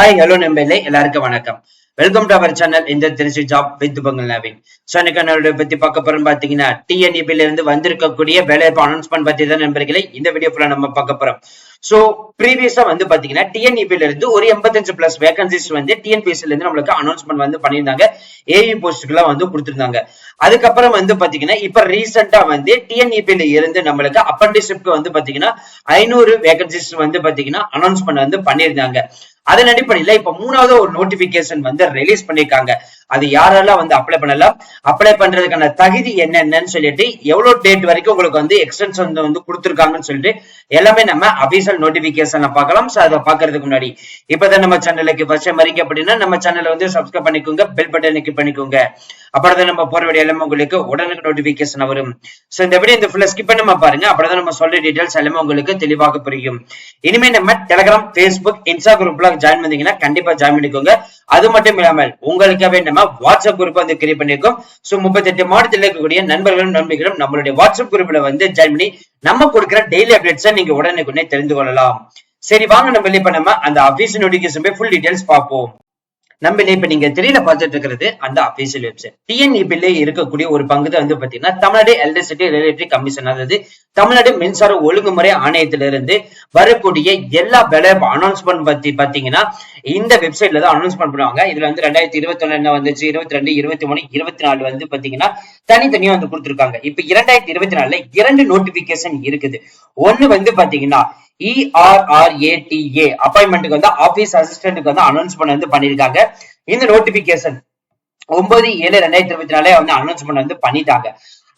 Hi hello நம்பேலே எல்லாருக்கும் வணக்கம். Welcome to our channel இந்த திருச்சி ஜாப் வித் பங்கல் நவீன். ஸோ எனக்கு என்னோட பத்தி பார்க்க போறோம் பாத்தீங்கன்னா டிஎன்இபில இருந்து வந்திருக்கக்கூடிய வேலைவாய்ப்பு அனௌன்ஸ்மெண்ட் பத்தி தான் நண்பர்களே இந்த வீடியோ ஃபுல்லா நம்ம பார்க்க போறோம். சோ ப்ரீவியஸா வந்து பாத்தீங்கன்னா டிஎன்இபில இருந்து ஒரு எண்பத்தஞ்சு பிளஸ் வேகன்சிஸ் வந்து டிஎன்பிஎஸ்ல இருந்து நம்மளுக்கு அனௌன்ஸ்மெண்ட் வந்து பண்ணியிருந்தாங்க. ஏஇ போஸ்டுக்குலாம் வந்து கொடுத்திருந்தாங்க. அதுக்கப்புறம் வந்து பாத்தீங்கன்னா இப்ப ரீசெண்டா வந்து டிஎன்இபில இருந்து நம்மளுக்கு அப்ரண்டிஸ்ஷிப்க்கு வந்து பாத்தீங்கன்னா ஐநூறு வேகன்சிஸ் வந்து பாத்தீங்கன்னா அனௌன்ஸ்மெண்ட் வந்து பண்ணியிருந்தாங்க. அதன் அடிப்படையில இப்ப மூணாவது ஒரு நோட்டிபிகேஷன் வந்து ரிலீஸ் பண்ணிருக்காங்க. அது யாரெல்லாம் வந்து அப்ளை பண்ணலாம்? அப்ளை பண்றதுக்கான தகுதி என்னென்னு சொல்லிட்டு எவ்வளவு டேட் வரைக்கும் உங்களுக்கு வந்து எக்ஸ்டென்ஷன் வந்து கொடுத்துருக்காங்கன்னு சொல்லிட்டு எல்லாமே நம்ம அபிஷியல் நோட்டிபிகேஷன்ல பார்க்கலாம். சோ அதை பாக்குறதுக்கு முன்னாடி இப்பதான் நம்ம சேனலுக்கு ஃபர்ஸ்ட் டைம் வரீங்க அப்படின்னா நம்ம சேனலை வந்து சப்ஸ்கிரைப் பண்ணிக்கோங்க பெல் பட்டனை கிளிக் பண்ணிக்கோங்க. அப்புறம் நம்ம போற வீடியோ எல்லாமே உங்களுக்கு உடனுக்கு நோட்டிபிகேஷன் வரும். சோ இந்த வீடியோ இந்த ஃபுல்லா ஸ்கிப் பண்ணாம பாருங்க. அப்பதான் நம்ம சொல்ற டீடைல்ஸ் எல்லாமே உங்களுக்கு தெளிவாக புரியும். இனிமே நம்ம டெலிகிராம் பேஸ்புக் இன்ஸ்டா குரூப்ல ஜாயின் பண்ணீங்கன்னா கண்டிப்பா ஜாயின் பண்ணிக்கோங்க. அது மட்டும் இல்லாமல் உங்களுக்காகவே நம்ம வாட்ஸ்அப் குரூப் வந்து கிரியேட் பண்ணிருக்கோம். சோ முப்பத்தெட்டு மாவட்டத்தில் இருக்கக்கூடிய நண்பர்களும் நண்பர்களும் நம்மளுடைய வாட்ஸ்அப் குரூப்ல வந்து ஜாயின் பண்ணி நம்ம கொடுக்குற டெய்லி அப்டேட்ஸை நீங்க உடனுக்குடனே தெரிந்து கொள்ளலாம். சரி வாங்க நம்ம இப்ப நம்ம அந்த அபிஷியல் நோட்டிபிகேஷன் போய் ஃபுல் டீடைல்ஸ் பார்ப்போம். நம்ம இப்ப நீங்க திரையில பார்த்துட்டு இருக்கிறது அந்த அபிஷியல் வெப்சைட் டிஎன்இபில இருக்கக்கூடிய ஒரு பங்கு தான் வந்து பாத்தீங்கன்னா தமிழ்நாடு எலக்ட்ரிசிட்டி ரெகுலேட்டரி கமிஷன் அதாவது தமிழ்நாடு மின்சார ஒழுங்குமுறை ஆணையத்திலிருந்து வரக்கூடிய எல்லா விலை அனௌன்ஸ்மெண்ட் பத்தி பாத்தீங்கன்னா இந்த வெப்சைட்ல தான் அனௌன்ஸ்மெண்ட் பண்ணுவாங்க இதுல வந்து ரெண்டாயிரத்தி இருபத்தி ஒண்ணு என்ன வந்துச்சு? இருபத்தி ரெண்டு இருபத்தி மூணு இருபத்தி நாலு வந்து பாத்தீங்கன்னா தனித்தனியா வந்து கொடுத்துருக்காங்க. இப்ப இரண்டாயிரத்தி இருபத்தி நாலுல இரண்டு நோட்டிபிகேஷன் இருக்குது. ஒண்ணு வந்து பாத்தீங்கன்னா இஆர்ஆர்ஏடிஏ அப்பாயின்மெண்ட்டுக்கு வந்து ஆபீஸ் அசிஸ்டன்ட்டுக்கு வந்து அனௌன்ஸ்மெண்ட் வந்து பண்ணிருக்காங்க இந்த நோட்டிபிகேஷன் ஒன்பது ஏழு ரெண்டாயிரத்தி இருபத்தி நாலே வந்து அனௌன்ஸ்மெண்ட் வந்து பண்ணிட்டாங்க.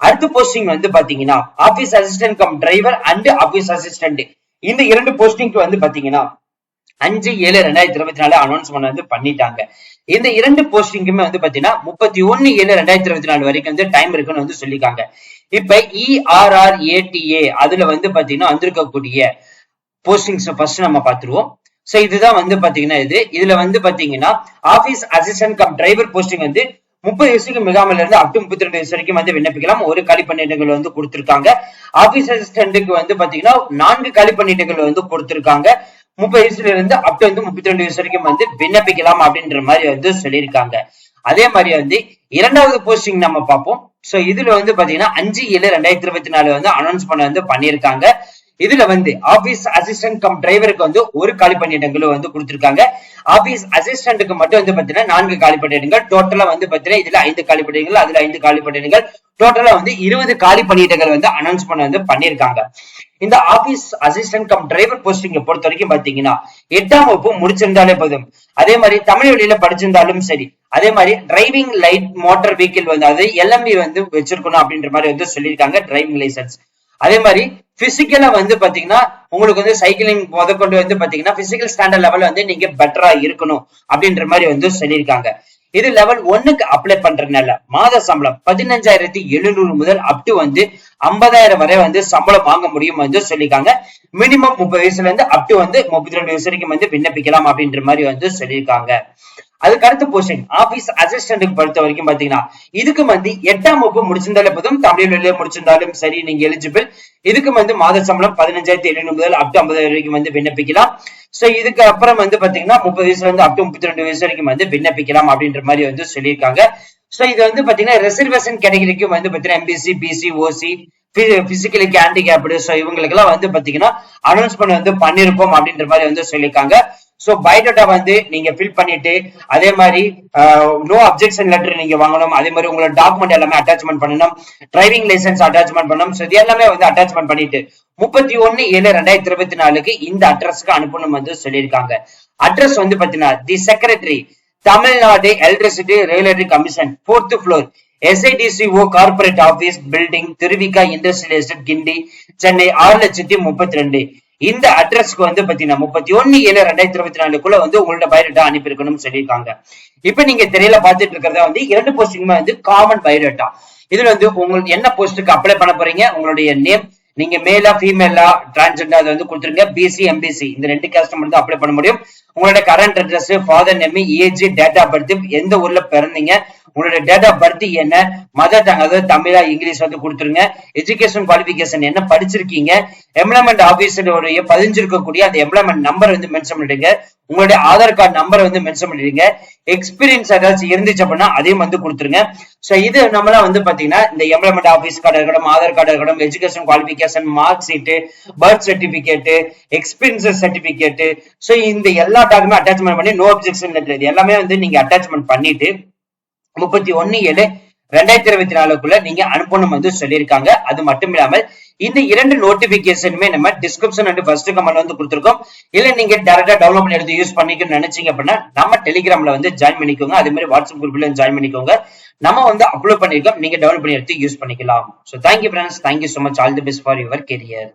அடுத்த போஸ்டிங் வந்து பாத்தீங்கன்னா office assistant cum driver and office assistant இந்த இரண்டு போஸ்டிங்க்கு வந்து பாத்தீங்கன்னா அஞ்சு ஏழு ரெண்டாயிரத்தி இருபத்தி நாலு அனௌன்ஸ்மெண்ட் வந்து பண்ணிட்டாங்க. இந்த இரண்டு போஸ்டிங்குமே வந்து பாத்தீங்கன்னா முப்பத்தி ஒன்னு ஏழு ரெண்டாயிரத்தி இருபத்தி நாலு வரைக்கும் வந்து டைம் இருக்குன்னு வந்து சொல்லியிருக்காங்க. இப்ப இஆர்ஆர்ஏடிஏ அதுல வந்து பாத்தீங்கன்னா வந்திருக்கக்கூடிய போஸ்டிங்ஸ் ஃபர்ஸ்ட் நம்ம பாத்துருவோம். சோ இதுதான் வந்து பாத்தீங்கன்னா இது. இதுல வந்து பாத்தீங்கன்னா office assistant cum driver posting வந்து முப்பது வயசுக்கு மிகாமல் இருந்து அப் டு முப்பத்தி ரெண்டு வயசு வரைக்கும் வந்து விண்ணப்பிக்கலாம். ஒரு காலி பணியிடங்கள் வந்து கொடுத்திருக்காங்க. ஆபீஸ் அசிஸ்டன்ட்டுக்கு வந்து பாத்தீங்கன்னா நான்கு காலி பணியிடங்கள் வந்து கொடுத்திருக்காங்க. முப்பது வயசுல இருந்து அப் டு வந்து முப்பத்தி ரெண்டு வயசு வரைக்கும் வந்து விண்ணப்பிக்கலாம் அப்படின்ற மாதிரி வந்து சொல்லியிருக்காங்க. அதே மாதிரி வந்து இரண்டாவது போஸ்டிங் நம்ம பார்ப்போம். சோ இதுல வந்து பாத்தீங்கன்னா அஞ்சு ஏழு ரெண்டாயிரத்தி இருபத்தி நாலு வந்து அனௌன்ஸ் பண்ண வந்து பண்ணியிருக்காங்க. இதுல வந்து ஆபீஸ் அசிஸ்டன்ட் கம் டிரைவருக்கு வந்து ஒரு காலி பணியிடங்களும் வந்து கொடுத்திருக்காங்க. ஆபீஸ் அசிஸ்டன்ட்டுக்கு மட்டும் வந்து பாத்தீங்கன்னா நான்கு காலி பணியிடங்கள் டோட்டலா வந்து பாத்தீங்கன்னா இதுல ஐந்து காலி பணியிடங்கள் அதுல ஐந்து காலி பணியிடங்கள் டோட்டலா வந்து இருபது காலி பணியிடங்கள் வந்து அனௌன்ஸ் பண்ண வந்து பண்ணிருக்காங்க. இந்த ஆபீஸ் அசிஸ்டன்ட் கம் டிரைவர் போஸ்டிங்க பொறுத்த வரைக்கும் பாத்தீங்கன்னா எட்டாம் வகுப்பு முடிச்சிருந்தாலே போதும். அதே மாதிரி தமிழ் வழியில படிச்சிருந்தாலும் சரி அதே மாதிரி டிரைவிங் லைட் மோட்டார் வெஹிக்கிள் வந்து அது எல்எம்பி வந்து வச்சிருக்கணும் அப்படின்ற மாதிரி வந்து சொல்லியிருக்காங்க டிரைவிங் லைசன்ஸ் அதே மாதிரி பிசிக்கலா வந்து பாத்தீங்கன்னா உங்களுக்கு வந்து சைக்கிளிங் முதற்கொண்டு வந்து பாத்தீங்கன்னா பிசிக்கல் ஸ்டாண்டர்ட் லெவல் வந்து நீங்க பெட்டரா இருக்கணும் அப்படின்ற மாதிரி வந்து சொல்லியிருக்காங்க. இது லெவல் ஒன்னுக்கு அப்ளை பண்றதுனால மாத சம்பளம் பதினஞ்சாயிரத்தி எழுநூறு முதல் அப் டு வந்து ஐம்பதாயிரம் வரை வந்து சம்பளம் வாங்க முடியும் வந்து சொல்லியிருக்காங்க. மினிமம் முப்பது வயசுல இருந்து அப் டு வந்து முப்பத்தி ரெண்டு வயசு வரைக்கும் வந்து விண்ணப்பிக்கலாம் அப்படின்ற மாதிரி வந்து சொல்லியிருக்காங்க. அதுக்கு அடுத்த போஸ்டிங் ஆபீஸ் அசிஸ்டன்ட்டுக்கு பொறுத்த வரைக்கும் பாத்தீங்கன்னா இதுக்கு வந்து எட்டாம் வகுப்பு முடிச்சிருந்தாலே போதும் தமிழ் வழியில முடிச்சிருந்தாலும் சரி நீங்க எலிஜிபிள் இதுக்கு வந்து மாத சம்பளம் பதினஞ்சாயிரத்தி எழுநூறு முதல் அப் டு ஐம்பதாயிரம் வரைக்கும் வந்து விண்ணப்பிக்கலாம். சோ இதுக்கு அப்புறம் வந்து பாத்தீங்கன்னா முப்பது வயசுல இருந்து அப் டு முப்பத்தி ரெண்டு வயசு வரைக்கும் வந்து விண்ணப்பிக்கலாம் அப்படின்ற மாதிரி வந்து சொல்லியிருக்காங்க. சோ இது வந்து பாத்தீங்கன்னா ரிசர்வேஷன் கேட்டகரிக்கும் வந்து பாத்தீங்கன்னா MBC BC OC physically handicapped so இவங்களுக்கு எல்லாம் வந்து பாத்தீங்கன்னா அனௌன்ஸ்மெண்ட் வந்து பண்ணிருப்போம் அப்படின்ற மாதிரி வந்து சொல்லியிருக்காங்க. சோ பயோடேட்டா வந்து நீங்க ஃபில் பண்ணிட்டு அதே மாதிரி நோ அப்ஜெக்ஷன் லெட்டர் நீங்க வாங்கணும். அதே மாதிரி உங்களோட டாக்குமெண்ட் எல்லாமே அட்டாச்மெண்ட் பண்ணணும். டிரைவிங் லைசன்ஸ் அட்டாச்மெண்ட் பண்ணணும். ஸோ இது எல்லாமே வந்து அட்டாச்மெண்ட் பண்ணிட்டு முப்பத்தி ஒன்னு ஏழு ரெண்டாயிரத்தி இருபத்தி நாலுக்கு இந்த அட்ரஸ்க்கு அனுப்பணும் வந்து சொல்லியிருக்காங்க. அட்ரஸ் வந்து பாத்தீங்கன்னா the secretary Tamil Nadu electricity regulatory commission fourth floor SIDCO corporate office building Thiruvika industrial estate Guindy Chennai ஆறு லட்சத்தி முப்பத்தி ரெண்டு. இந்த அட்ரஸ்க்கு வந்து பாத்தீங்கன்னா முப்பத்தி ஒன்னு ஏழு ரெண்டாயிரத்தி இருபத்தி நாலுக்குள்ள வந்து உங்களோட பயோடேட்டா அனுப்பியிருக்கணும்னு சொல்லியிருக்காங்க. இப்ப நீங்க திரையில பாத்துட்டு இருக்கிறதா வந்து இரண்டு போஸ்டிங்குமே வந்து காமன் பயோடேட்டா இதுல வந்து உங்களுக்கு என்ன போஸ்ட்டுக்கு அப்ளை பண்ண போறீங்க உங்களுடைய நேம் நீங்க மேலா ஃபீமேலா டிரான்ஸ்ஜெண்டர் அதை வந்து கொடுத்துருங்க பிசி எம்பிசி இந்த ரெண்டு கேஸ்ட் மட்டும் அப்ளை பண்ண முடியும். உங்களோட current address father name age date of birth எந்த ஊர்ல பிறந்தீங்க? உங்களோட டேட் ஆஃப் பர்த் என்ன? மதர் டங் அதாவது தமிழா இங்கிலீஷ் வந்து கொடுத்துருங்க. எஜுகேஷன் குவாலிபிகேஷன் என்ன படிச்சிருக்கீங்க? எம்ப்ளாய்மெண்ட் ஆபீஸருடைய பதிஞ்சிருக்கக்கூடிய அந்த எம்ப்ளாய்மெண்ட் நம்பர் வந்து மென்ஷன் பண்ணிடுங்க. உங்களுடைய ஆதார் கார்டு நம்பரை வந்து மென்ஷன் பண்ணிடுங்க எக்ஸ்பீரியன்ஸ் ஏதாச்சும் இருந்துச்சு அப்படின்னா அதையும் வந்து கொடுத்துருங்க. ஸோ இது நம்மளாம் வந்து பாத்தீங்கன்னா இந்த எம்ப்ளாய்மெண்ட் ஆஃபீஸ் கார்டு இருக்கட்டும் ஆதார் கார்டு இருக்கட்டும் education qualification mark sheet birth certificate experience certificate so இந்த எல்லா டாக்குமே அட்டாச்மெண்ட் பண்ணி நோ அப்ஜெக்ஷன் லெட்டர் இது எல்லாமே வந்து நீங்க அட்டாச்மெண்ட் பண்ணிட்டு முப்பத்தி ஒன்னு ஏழு ரெண்டாயிரத்தி இருபத்தி நாலுக்குள்ள நீங்க அனுப்பணும் வந்து சொல்லியிருக்காங்க. அது மட்டும் இல்லாமல் இந்த இரண்டு நோட்டிபிகேஷனுமே நம்ம டிஸ்கிரிப்ஷன் அண்ட் ஃபர்ஸ்ட் கமெண்ட் வந்து கொடுத்துருக்கோம். இல்ல நீங்க டேரக்டா டவுன்லோட் பண்ணி எடுத்து யூஸ் பண்ணிக்கணும்னு நினைச்சீங்க அப்படின்னா நம்ம டெலிகிராம்ல வந்து ஜாயின் பண்ணிக்கோங்க. அதே மாதிரி வாட்ஸ்அப் குரூப்ல ஜாயின் பண்ணிக்கோங்க. நம்ம வந்து அப்லோட் பண்ணிருக்கோம் நீங்க டவுன்லோட் பண்ணி எடுத்து யூஸ் பண்ணிக்கலாம். So thank you friends thank you so much all the best for your career